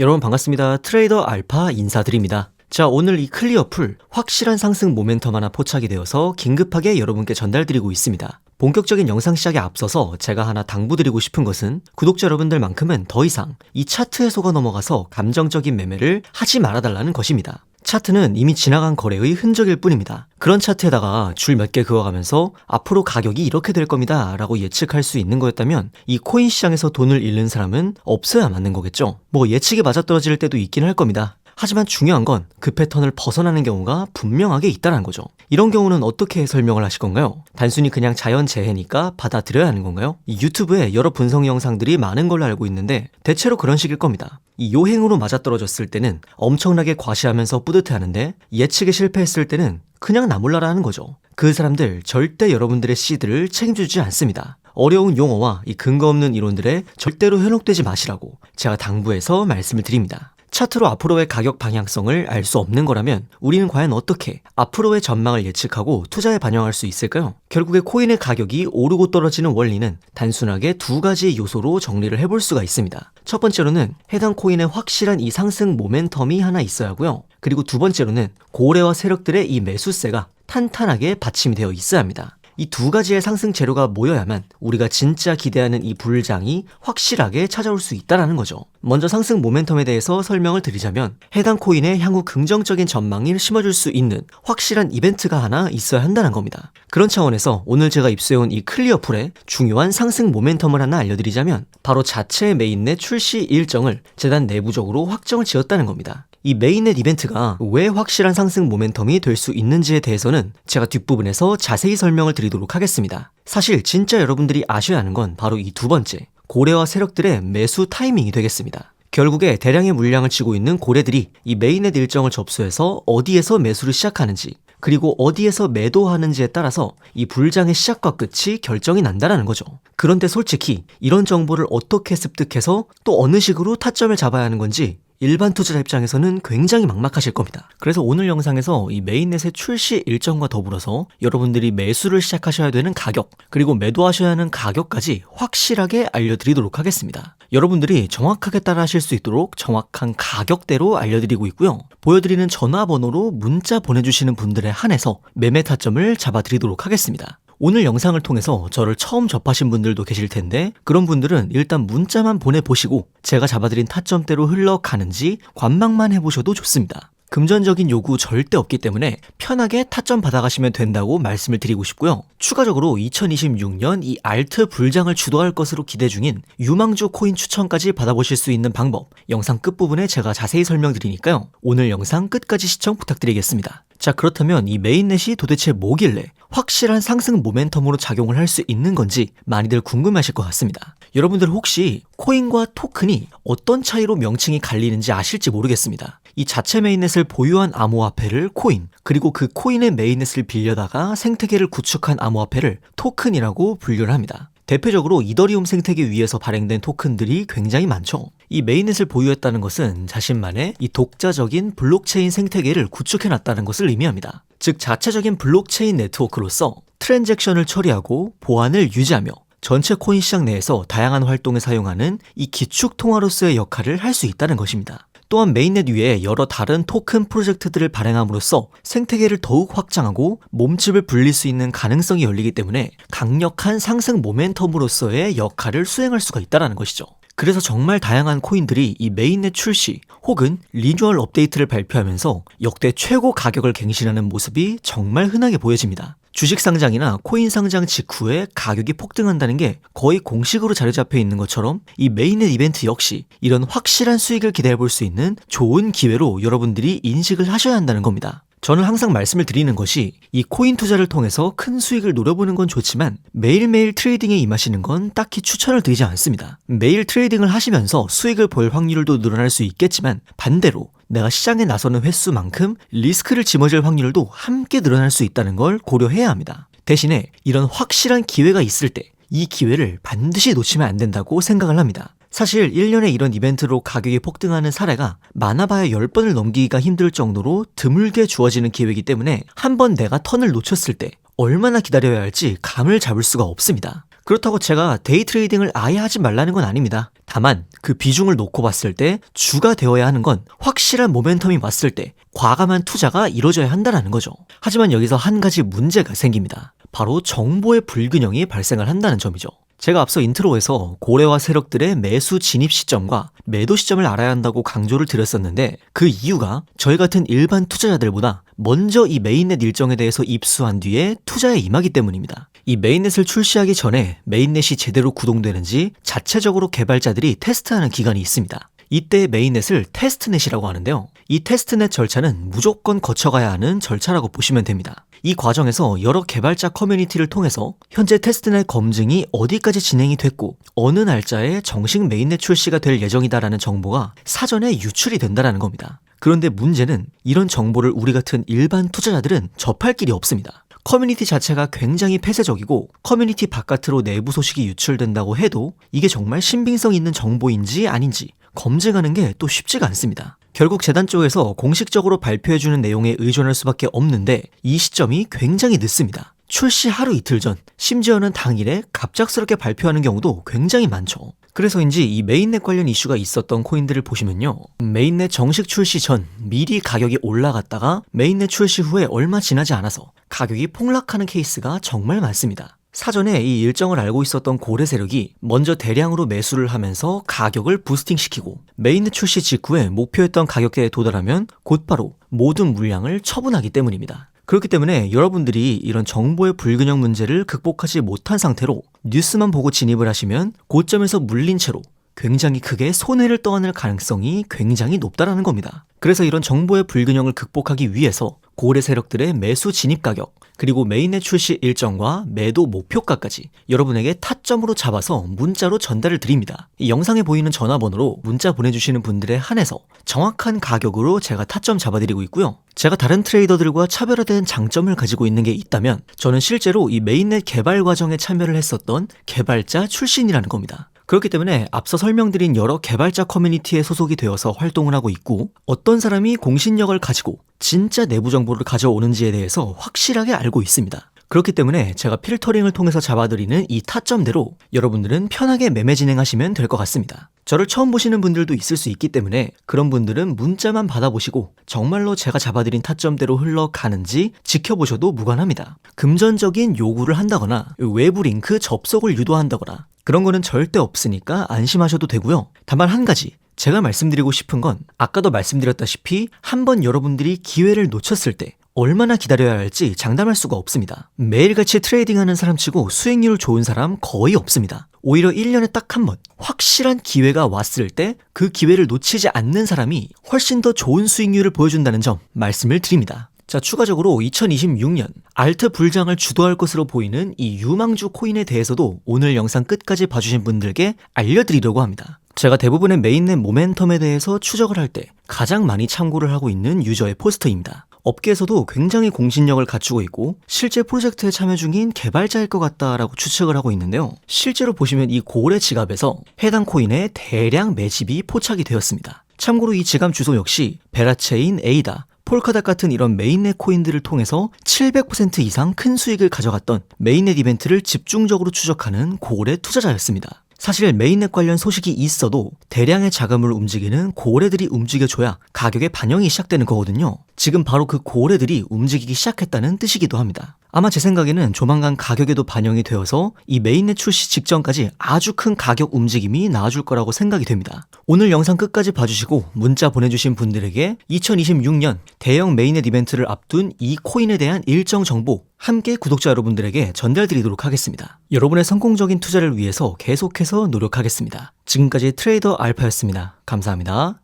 여러분 반갑습니다. 트레이더 알파 인사드립니다. 자, 오늘 이 클리어 풀 확실한 상승 모멘텀 하나 포착이 되어서 긴급하게 여러분께 전달드리고 있습니다. 본격적인 영상 시작에 앞서서 제가 하나 당부드리고 싶은 것은 구독자 여러분들만큼은 더 이상 이 차트에 속아 넘어가서 감정적인 매매를 하지 말아달라는 것입니다. 차트는 이미 지나간 거래의 흔적일 뿐입니다. 그런 차트에다가 줄 몇 개 그어가면서 앞으로 가격이 이렇게 될 겁니다 라고 예측할 수 있는 거였다면 이 코인 시장에서 돈을 잃는 사람은 없어야 맞는 거겠죠. 뭐 예측이 맞아떨어질 때도 있긴 할 겁니다. 하지만 중요한 건 그 패턴을 벗어나는 경우가 분명하게 있다는 거죠. 이런 경우는 어떻게 설명을 하실 건가요? 단순히 그냥 자연 재해니까 받아들여야 하는 건가요? 이 유튜브에 여러 분석 영상들이 많은 걸로 알고 있는데 대체로 그런 식일 겁니다. 이 요행으로 맞아떨어졌을 때는 엄청나게 과시하면서 뿌듯해하는데 예측에 실패했을 때는 그냥 나몰라라 하는 거죠. 그 사람들 절대 여러분들의 시드를 책임지지 않습니다. 어려운 용어와 이 근거 없는 이론들에 절대로 현혹되지 마시라고 제가 당부해서 말씀을 드립니다. 차트로 앞으로의 가격 방향성을 알 수 없는 거라면 우리는 과연 어떻게 앞으로의 전망을 예측하고 투자에 반영할 수 있을까요? 결국에 코인의 가격이 오르고 떨어지는 원리는 단순하게 두 가지 요소로 정리를 해볼 수가 있습니다. 첫 번째로는 해당 코인의 확실한 이 상승 모멘텀이 하나 있어야 하고요. 그리고 두 번째로는 고래와 세력들의 이 매수세가 탄탄하게 받침이 되어 있어야 합니다. 이 두 가지의 상승 재료가 모여야만 우리가 진짜 기대하는 이 불장이 확실하게 찾아올 수 있다는 거죠. 먼저 상승 모멘텀에 대해서 설명을 드리자면 해당 코인의 향후 긍정적인 전망을 심어줄 수 있는 확실한 이벤트가 하나 있어야 한다는 겁니다. 그런 차원에서 오늘 제가 입수해온 이 클리어풀의 중요한 상승 모멘텀을 하나 알려드리자면 바로 자체 메인넷 출시 일정을 재단 내부적으로 확정을 지었다는 겁니다. 이 메인넷 이벤트가 왜 확실한 상승 모멘텀이 될 수 있는지에 대해서는 제가 뒷부분에서 자세히 설명을 드리도록 하겠습니다. 사실 진짜 여러분들이 아셔야 하는 건 바로 이 두 번째, 고래와 세력들의 매수 타이밍이 되겠습니다. 결국에 대량의 물량을 치고 있는 고래들이 이 메인넷 일정을 접수해서 어디에서 매수를 시작하는지 그리고 어디에서 매도하는지에 따라서 이 불장의 시작과 끝이 결정이 난다라는 거죠. 그런데 솔직히 이런 정보를 어떻게 습득해서 또 어느 식으로 타점을 잡아야 하는 건지 일반 투자자 입장에서는 굉장히 막막하실 겁니다. 그래서 오늘 영상에서 이 메인넷의 출시 일정과 더불어서 여러분들이 매수를 시작하셔야 되는 가격, 그리고 매도하셔야 하는 가격까지 확실하게 알려드리도록 하겠습니다. 여러분들이 정확하게 따라 하실 수 있도록 정확한 가격대로 알려드리고 있고요. 보여드리는 전화번호로 문자 보내주시는 분들에 한해서 매매 타점을 잡아드리도록 하겠습니다. 오늘 영상을 통해서 저를 처음 접하신 분들도 계실 텐데 그런 분들은 일단 문자만 보내보시고 제가 잡아드린 타점대로 흘러가는지 관망만 해보셔도 좋습니다. 금전적인 요구 절대 없기 때문에 편하게 타점 받아가시면 된다고 말씀을 드리고 싶고요. 추가적으로 2026년 이 알트 불장을 주도할 것으로 기대 중인 유망주 코인 추천까지 받아보실 수 있는 방법 영상 끝부분에 제가 자세히 설명드리니까요. 오늘 영상 끝까지 시청 부탁드리겠습니다. 자, 그렇다면 이 메인넷이 도대체 뭐길래 확실한 상승 모멘텀으로 작용을 할 수 있는 건지 많이들 궁금하실 것 같습니다. 여러분들 혹시 코인과 토큰이 어떤 차이로 명칭이 갈리는지 아실지 모르겠습니다. 이 자체 메인넷을 보유한 암호화폐를 코인, 그리고 그 코인의 메인넷을 빌려다가 생태계를 구축한 암호화폐를 토큰이라고 분류를 합니다. 대표적으로 이더리움 생태계 위에서 발행된 토큰들이 굉장히 많죠. 이 메인넷을 보유했다는 것은 자신만의 이 독자적인 블록체인 생태계를 구축해놨다는 것을 의미합니다. 즉 자체적인 블록체인 네트워크로서 트랜잭션을 처리하고 보안을 유지하며 전체 코인 시장 내에서 다양한 활동에 사용하는 이 기축 통화로서의 역할을 할 수 있다는 것입니다. 또한 메인넷 위에 여러 다른 토큰 프로젝트들을 발행함으로써 생태계를 더욱 확장하고 몸집을 불릴 수 있는 가능성이 열리기 때문에 강력한 상승 모멘텀으로서의 역할을 수행할 수가 있다는 것이죠. 그래서 정말 다양한 코인들이 이 메인넷 출시 혹은 리뉴얼 업데이트를 발표하면서 역대 최고 가격을 갱신하는 모습이 정말 흔하게 보여집니다. 주식 상장이나 코인 상장 직후에 가격이 폭등한다는 게 거의 공식으로 자리 잡혀 있는 것처럼 이 메인넷 이벤트 역시 이런 확실한 수익을 기대해 볼 수 있는 좋은 기회로 여러분들이 인식을 하셔야 한다는 겁니다. 저는 항상 말씀을 드리는 것이 이 코인 투자를 통해서 큰 수익을 노려보는 건 좋지만 매일매일 트레이딩에 임하시는 건 딱히 추천을 드리지 않습니다. 매일 트레이딩을 하시면서 수익을 볼 확률도 늘어날 수 있겠지만 반대로 내가 시장에 나서는 횟수만큼 리스크를 짊어질 확률도 함께 늘어날 수 있다는 걸 고려해야 합니다. 대신에 이런 확실한 기회가 있을 때 이 기회를 반드시 놓치면 안 된다고 생각을 합니다. 사실 1년에 이런 이벤트로 가격이 폭등하는 사례가 많아봐야 10번을 넘기기가 힘들 정도로 드물게 주어지는 기회이기 때문에 한 번 내가 턴을 놓쳤을 때 얼마나 기다려야 할지 감을 잡을 수가 없습니다. 그렇다고 제가 데이 트레이딩을 아예 하지 말라는 건 아닙니다. 다만 그 비중을 놓고 봤을 때 주가 되어야 하는 건 확실한 모멘텀이 왔을 때 과감한 투자가 이루어져야 한다는 거죠. 하지만 여기서 한 가지 문제가 생깁니다. 바로 정보의 불균형이 발생을 한다는 점이죠. 제가 앞서 인트로에서 고래와 세력들의 매수 진입 시점과 매도 시점을 알아야 한다고 강조를 드렸었는데 그 이유가 저희 같은 일반 투자자들보다 먼저 이 메인넷 일정에 대해서 입수한 뒤에 투자에 임하기 때문입니다. 이 메인넷을 출시하기 전에 메인넷이 제대로 구동되는지 자체적으로 개발자들이 테스트하는 기간이 있습니다. 이때 메인넷을 테스트넷이라고 하는데요. 이 테스트넷 절차는 무조건 거쳐가야 하는 절차라고 보시면 됩니다. 이 과정에서 여러 개발자 커뮤니티를 통해서 현재 테스트넷 검증이 어디까지 진행이 됐고 어느 날짜에 정식 메인넷 출시가 될 예정이다라는 정보가 사전에 유출이 된다라는 겁니다. 그런데 문제는 이런 정보를 우리 같은 일반 투자자들은 접할 길이 없습니다. 커뮤니티 자체가 굉장히 폐쇄적이고 커뮤니티 바깥으로 내부 소식이 유출된다고 해도 이게 정말 신빙성 있는 정보인지 아닌지 검증하는 게 또 쉽지가 않습니다. 결국 재단 쪽에서 공식적으로 발표해주는 내용에 의존할 수밖에 없는데 이 시점이 굉장히 늦습니다. 출시 하루 이틀 전, 심지어는 당일에 갑작스럽게 발표하는 경우도 굉장히 많죠. 그래서인지 이 메인넷 관련 이슈가 있었던 코인들을 보시면요. 메인넷 정식 출시 전 미리 가격이 올라갔다가 메인넷 출시 후에 얼마 지나지 않아서 가격이 폭락하는 케이스가 정말 많습니다. 사전에 이 일정을 알고 있었던 고래 세력이 먼저 대량으로 매수를 하면서 가격을 부스팅시키고 메인넷 출시 직후에 목표했던 가격대에 도달하면 곧바로 모든 물량을 처분하기 때문입니다. 그렇기 때문에 여러분들이 이런 정보의 불균형 문제를 극복하지 못한 상태로 뉴스만 보고 진입을 하시면 고점에서 물린 채로 굉장히 크게 손해를 떠안을 가능성이 굉장히 높다라는 겁니다. 그래서 이런 정보의 불균형을 극복하기 위해서 고래 세력들의 매수 진입 가격, 그리고 메인넷 출시 일정과 매도 목표가까지 여러분에게 타점으로 잡아서 문자로 전달을 드립니다. 이 영상에 보이는 전화번호로 문자 보내주시는 분들에 한해서 정확한 가격으로 제가 타점 잡아드리고 있고요. 제가 다른 트레이더들과 차별화된 장점을 가지고 있는 게 있다면 저는 실제로 이 메인넷 개발 과정에 참여를 했었던 개발자 출신이라는 겁니다. 그렇기 때문에 앞서 설명드린 여러 개발자 커뮤니티에 소속이 되어서 활동을 하고 있고 어떤 사람이 공신력을 가지고 진짜 내부 정보를 가져오는지에 대해서 확실하게 알고 있습니다. 그렇기 때문에 제가 필터링을 통해서 잡아드리는 이 타점대로 여러분들은 편하게 매매 진행하시면 될 것 같습니다. 저를 처음 보시는 분들도 있을 수 있기 때문에 그런 분들은 문자만 받아보시고 정말로 제가 잡아드린 타점대로 흘러가는지 지켜보셔도 무관합니다. 금전적인 요구를 한다거나 외부 링크 접속을 유도한다거나 그런 거는 절대 없으니까 안심하셔도 되고요. 다만 한 가지 제가 말씀드리고 싶은 건 아까도 말씀드렸다시피 한번 여러분들이 기회를 놓쳤을 때 얼마나 기다려야 할지 장담할 수가 없습니다. 매일같이 트레이딩하는 사람치고 수익률 좋은 사람 거의 없습니다. 오히려 1년에 딱 한 번 확실한 기회가 왔을 때 그 기회를 놓치지 않는 사람이 훨씬 더 좋은 수익률을 보여준다는 점 말씀을 드립니다. 자, 추가적으로 2026년 알트 불장을 주도할 것으로 보이는 이 유망주 코인에 대해서도 오늘 영상 끝까지 봐주신 분들께 알려드리려고 합니다. 제가 대부분의 메인넷 모멘텀에 대해서 추적을 할 때 가장 많이 참고를 하고 있는 유저의 포스터입니다. 업계에서도 굉장히 공신력을 갖추고 있고 실제 프로젝트에 참여 중인 개발자일 것 같다라고 추측을 하고 있는데요. 실제로 보시면 이 고래 지갑에서 해당 코인의 대량 매집이 포착이 되었습니다. 참고로 이 지갑 주소 역시 베라체인 에이다, 폴카닥 같은 이런 메인넷 코인들을 통해서 700% 이상 큰 수익을 가져갔던 메인넷 이벤트를 집중적으로 추적하는 고래 투자자였습니다. 사실 메인넷 관련 소식이 있어도 대량의 자금을 움직이는 고래들이 움직여줘야 가격의 반영이 시작되는 거거든요. 지금 바로 그 고래들이 움직이기 시작했다는 뜻이기도 합니다. 아마 제 생각에는 조만간 가격에도 반영이 되어서 이 메인넷 출시 직전까지 아주 큰 가격 움직임이 나와줄 거라고 생각이 됩니다. 오늘 영상 끝까지 봐주시고 문자 보내주신 분들에게 2026년 대형 메인넷 이벤트를 앞둔 이 코인에 대한 일정 정보 함께 구독자 여러분들에게 전달드리도록 하겠습니다. 여러분의 성공적인 투자를 위해서 계속해서 노력하겠습니다. 지금까지 트레이더 알파였습니다. 감사합니다.